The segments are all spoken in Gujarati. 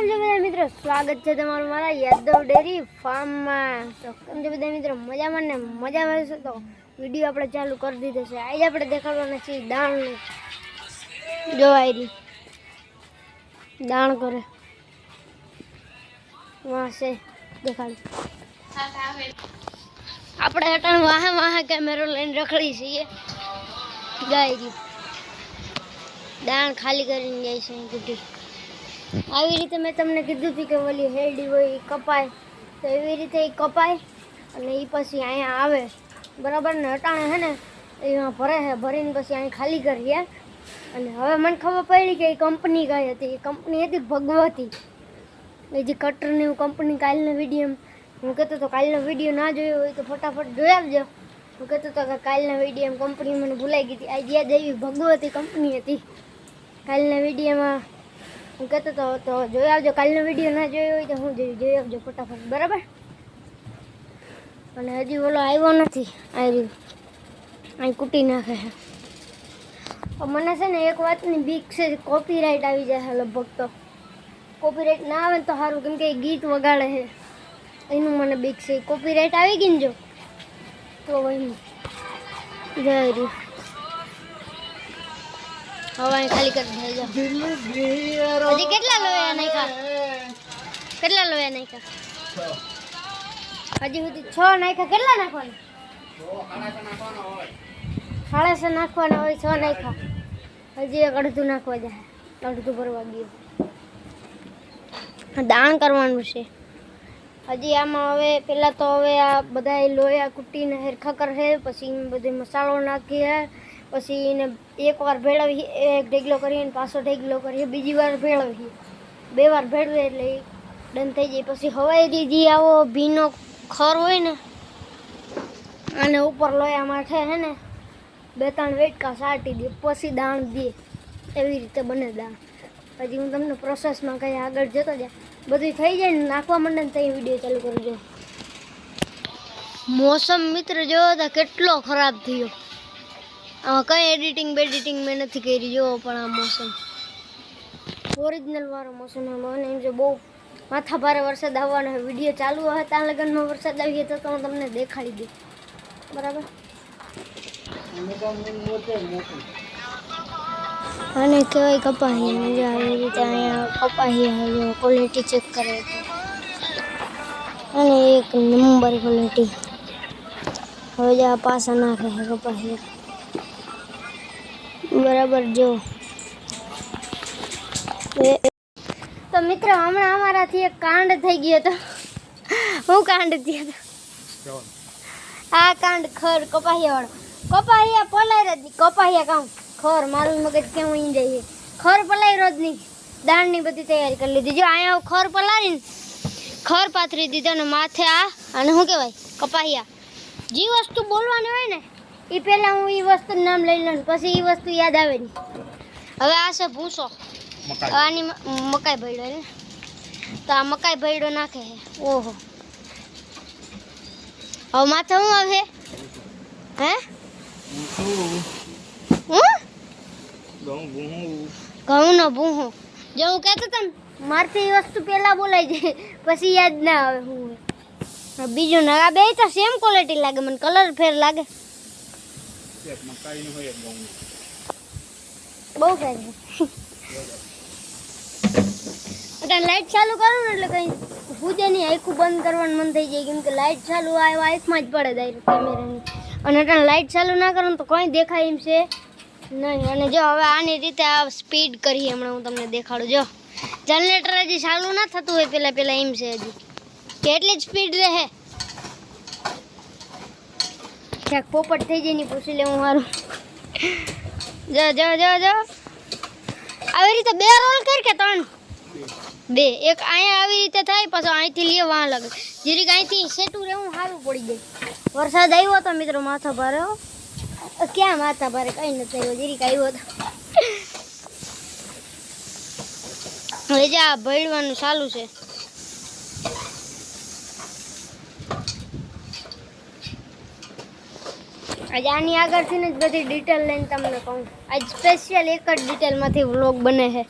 કેમ છો બધા મિત્રો? સ્વાગત છે તમારું મારા યાદવ ડેરી ફાર્મમાં. તો કેમ છો બધા મિત્રો? મજામાં ને મજામાં મળશે તો વીડિયો આપણે ચાલુ કરી દીધો છે. આજે આપણે દેખાડવાના છીએ દાણનું. જોવાય રહી દાણ કરે. વાં છે. દેખાડી. આપણે અટણ વાહે વાહે કેમેરો લઈને રખડી છીએ. ગાય દાણ ખાલી કરીને જાય છે ગુડી આવી રીતે મેં તમને કીધું હતું કે ઓલી હેરડી હોય એ કપાય. તો એવી રીતે એ કપાય અને એ પછી અહીંયા આવે. બરાબર ને? અટાણે હે ને, એમાં ભરે છે ભરીને પછી અહીં ખાલી કરીએ અને હવે મને ખબર પડી કે એ કંપની કઈ હતી. એ કંપની હતી ભગવતી? એ જે કટરની હું કંપની કાલનો વીડિયો હું કહેતો હતો, કાલનો વીડિયો ના જોયો હોય તો ફટાફટ જોઈ આવજો. હું કહેતો હતો કે કાલના વીડિયો કંપની મને ભૂલાઈ ગઈ હતી. આજે યાદ આવી ભગવતી કંપની હતી. કાલના વિડીયોમાં હું કહેતો તો તો જોઈ આવજો, કાલનો વીડિયો ના જોયો હોય તો હું જોઈ જોઈ આવજો ફટાફટ, બરાબર? અને હજી ઓલો આવ્યો નથી આવી અહીં કૂટી નાખે છે. મને છે ને એક વાતની બીક છે કોપીરાઇટ આવી જાય છે લગભગ તો. કોપીરાઇટ ના આવે ને તો સારું, કેમ કે ગીત વગાડે છે. એનું મને બીક છે. કોપીરાઇટ આવી ગઈ ને જો? તો જય હજી કેટલા લોયા નાખ્યા હજી સુધી છ નાખ્યા, કેટલા નાખવાના? સાડા નાખવાના હોય, છ નાખ્યા. હજી અડધું નાખવા જાય અડધું ભરવા ગયું. દાણ કરવાનું છે. હજી આમાં હવે પહેલાં તો હવે આ બધા લોયા કૂટીને હેરખા કરે પછી બધે મસાલો નાખીએ. પછી એને એકવાર ભેળવી એક ઢેગલો કરીએ ને પાછો ઢેગલો કરીએ, બીજી વાર ભેળવીએ. બે વાર ભેળવે એટલે ડન થઈ જાય. પછી હવાઈ જે આવો ભીનો ખર હોય ને અને ઉપર લોયા માથે હે ને, બે ત્રણ વેટકા સાટી દે, પછી દાણ દે. એવી રીતે બને દાણ. પછી હું તમને પ્રોસેસમાં કંઈ આગળ જતો જાય બધું થઈ જાય ને, નાખવા માંડે ને ત્યાં વીડિયો ચાલુ કરજો મોસમ મિત્ર જોયો તો કેટલો ખરાબ થયો. આમાં કઈ એડિટિંગ બેડિટિંગ મેં નથી કરી જોવો પણ આ મોસમ. ઓરિજિનલ વાળો મોસમ મને એમ છે બહુ માથા ભારે વરસાદ આવવાનો વીડિયો ચાલુ હોય, ત્યાં લગનમાં વરસાદ આવી તો તો હું તમને દેખાડી દઉં બરાબર? અને કહેવાય કપાહી મજા આવી રીતે અહીંયા કપાહી આવ્યો ક્વોલિટી ચેક કરે અને એક નંબર ક્વોલિટી હવે જ આ પાસા નાખે કપાહી બરાબર, જો. તો મિત્રો, હમણાં અમારાથી એક કાંડ થઈ ગયો હતો. હું કાંડ થયો હતો? આ કાંડ ખર કપાહિયા વાળો કપાહિયા પલાય જ નહીં. કપાહિયા કામ? ખર, મારું મગજ કેવું ઈ જાય છે. ખર પલાય રોજ નહીં. દાળની બધી તૈયારી કરી લીધી. જો, અહીંયા ખર પલાળીને ખર પાથરી દીધો ને માથે આ, અને શું કહેવાય? કપાહિયા. જે વસ્તુ બોલવાની હોય ને એ પહેલાં હું એ વસ્તુનું નામ લઈ લઉં પછી એ વસ્તુ યાદ આવે નહીં હવે આ છે ભૂસો. આની મ- મકાઈ ભયડો ને. તો આ મકાઈ ભયડો નાખે છે. ઓહો. હવે માથે શું આવે? હે? હું? ઘઉંનો ભૂહો. જો હું કહેતો હતો ને મારથી એ વસ્તુ પહેલાં બોલાઈ જાય પછી યાદ ના આવે હું. હોય. બીજું ને આ બે તો સેમ ક્વોલિટી લાગે મને કલર ફેર લાગે. બહુ ફેર છે. એટલે લાઈટ ચાલુ કરું ને એટલે કંઈ પૂજે નહીં, આખું બંધ કરવાનું મન થઈ જાય, કેમ કે લાઈટ ચાલુ આવ્યો આંખમાં જ પડે ડાયરેક્ટ કેમેરાની અને એટલે લાઈટ ચાલુ ના કરું તો કંઈ દેખાય એમ છે નહીં. અને જો હવે આની રીતે આ સ્પીડ કરી હમણાં હું તમને દેખાડું. જો જનરેટર હજી ચાલુ ના થતું હોય પહેલાં પહેલાં એમ છે હજી. કેટલી જ સ્પીડ રહે. ક્યાંક પોપટ થઈ જાય ને પૂછી લેવું મારું જો જો જો જો. આવી રીતે બે રોલ કર કે ત્રણ? બે. એક અહીંયા આવી રીતે થાય, પછી અહીંથી લઈએ વાં લાગે. જીરીક અહીંથી સેટું રહેવું સારું પડી જાય વરસાદ આવ્યો હતો મિત્રો માથા ભારે ક્યાં માથા ભારે? કંઈ નથી આવ્યો, જીરીક આવ્યો હતો હવે જે આ ભળવાનું ચાલુ છે. આજે આની આગળથી જ બધી ડિટેલ લઈને તમને કહું. આજ સ્પેશિયલ એક જ ડિટેલમાંથી વ્લોગ બને છે.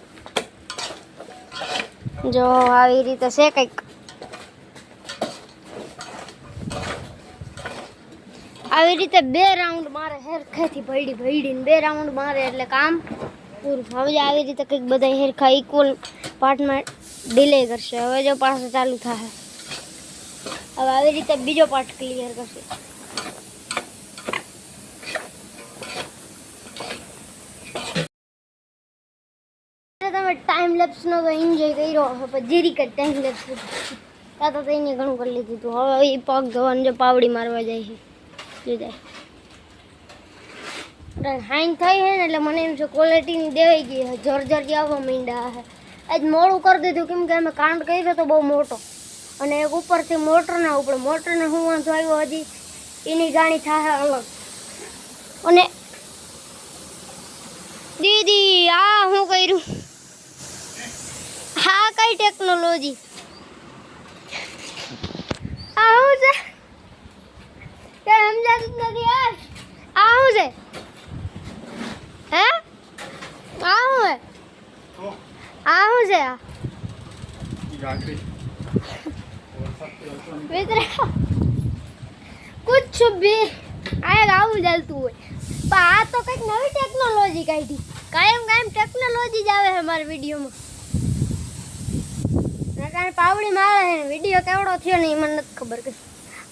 જો આવી રીતે છે કંઈક. આવી રીતે બે રાઉન્ડ મારે હેરખાથી ભયડી ભયડીને બે રાઉન્ડ મારે એટલે કામ પૂરું. હવે આવી રીતે કંઈક બધા હેરખા ઇક્વલ પાર્ટમાં ડિલે કરશે. હવે જો પાછું ચાલુ થશે હવે આવી રીતે બીજો પાર્ટ ક્લિયર કરશે તમે ટાઈમ લેપ્સનો તો એન્જોય કર્યો. પણ જીરી કર ટાઈમ લેપ્સ ત્યાં તો એને ઘણું કરી લીધું હતું હવે એ પગ ધોવાનું જો પાવડી મારવા જાય છે. જો જાય હાઈન થઈ છે ને એટલે મને એમ છે ક્વોલિટીની દેવાઈ ગઈ છે જર્જર આવવા માંડ્યા છે આજ મોડું કરી દીધું. કેમ કે અમે કાંડ કર્યો તો બહુ મોટો. અને એક ઉપરથી મોટર ના ઉપર. મોટરને હું વાંધો આવ્યો હજી એની જાણી થાય અલગ. અને દીદી, આ હું કર્યું? હા કઈ ટેકનોલોજી આ શું છે કે સમજાતું જ નથી યાર આ શું છે હે આ શું છે આ શું છે આ મિત્ર કુછ ભી આ આવું ચાલતું હોય પણ આ તો કંઈક નવી ટેકનોલોજી કાઢી કાયમ કાયમ ટેકનોલોજી જ આવે છે મારા વિડીયોમાં ના કારણે પાવડી મારે છે વીડિયો કેવડો થયો ને એ મને નથી ખબર કે.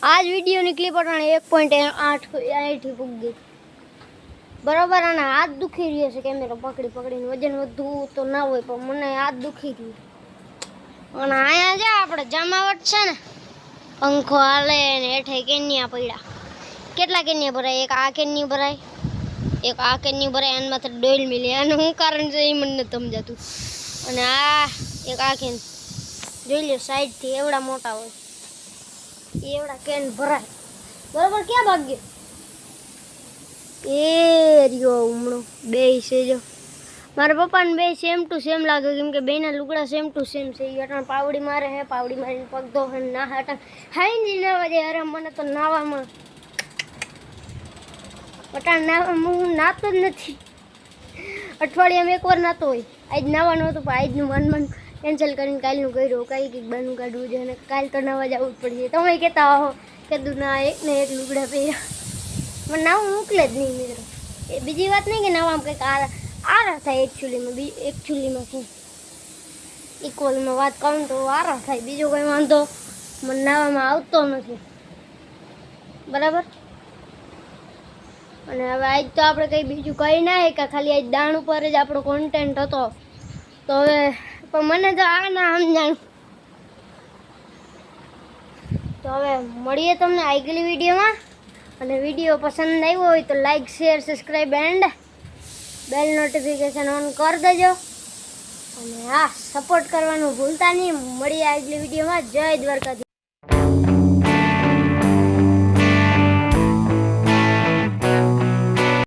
આ જ વિડીયોની ક્લિપ અટાણે એક પોઈન્ટ આઠ આઠથી પૂગી બરોબર અને હાથ દુખી રહ્યો છે કેમેરો પકડી પકડીને. વજન વધુ તો ના હોય, પણ મને હાથ દુખી રહ્યું. અને અહીંયા જે આપણે જમાવટ છે ને, પંખો હાલે ને હેઠે કેન્યા પડ્યા. કેટલા કેન્યા ભરાય? એક આ કેન્યું ભરાય? એક આ કેન્યું ભરાય? આને માથે ડોલ મિલી. અને શું કારણ છે એ મને નથી સમજાતું. અને આ એક આ કેન જોઈ લ્યો સાઈડથી એવડા મોટા હોય. એવડા કેન ભરાય. બરોબર, ક્યાં ભાગ્ય એ રહ્યો હમણો. બે છે જો. મારા પપ્પાને બે સેમ ટુ સેમ લાગે, કેમ કે બેના લુગડા સેમ ટુ સેમ છે. અટાણ પાવડી મારે હે, પાવડી મારીને પગ ધોહે ને ના અટાણ. હાઈ જી નાવા જાય અરે મને તો નાવામાં. અટાણ નાવા હું નાતો જ નથી. અઠવાડિયામાં એકવાર નાતો હોય. આજ નાવાનું હતું, પણ આજનું મન મન કેન્સલ કરીને કાલનું કર્યું કાંઈ કંઈક બનવું કાઢવું છે અને કાલ તો નવા જવું જ પડશે. તમે કહેતા હો કે તું ના એક ને એક લુગડા પહેર્યા. મને નવું મોકલે જ નહીં મિત્રો. એ બીજી વાત નહીં કે નવામાં કંઈક આરા આરા થાય એકચ્યુઅલીમાં બી એકચ્યુઅલીમાં શું? ઇક્વલમાં વાત કરું તો આરા થાય, બીજો કંઈ વાંધો મને નાવામાં આવતો નથી. બરાબર? અને હવે આજ તો આપણે કંઈ બીજું કંઈ ના કે ખાલી આજ દાણ ઉપર જ આપણો કોન્ટેન્ટ હતો. તો હવે પણ મને તો આ ના સમજાણ તો હવે મળીએ તમને આગલી વિડીયોમાં. અને વીડિયો પસંદ આવ્યો હોય તો like share subscribe and bell notification on કરી દેજો. અને હા સપોર્ટ કરવાનું ભૂલતા નહીં. મળીએ આગલી વિડીયોમાં. જય દ્વારકાધીશ.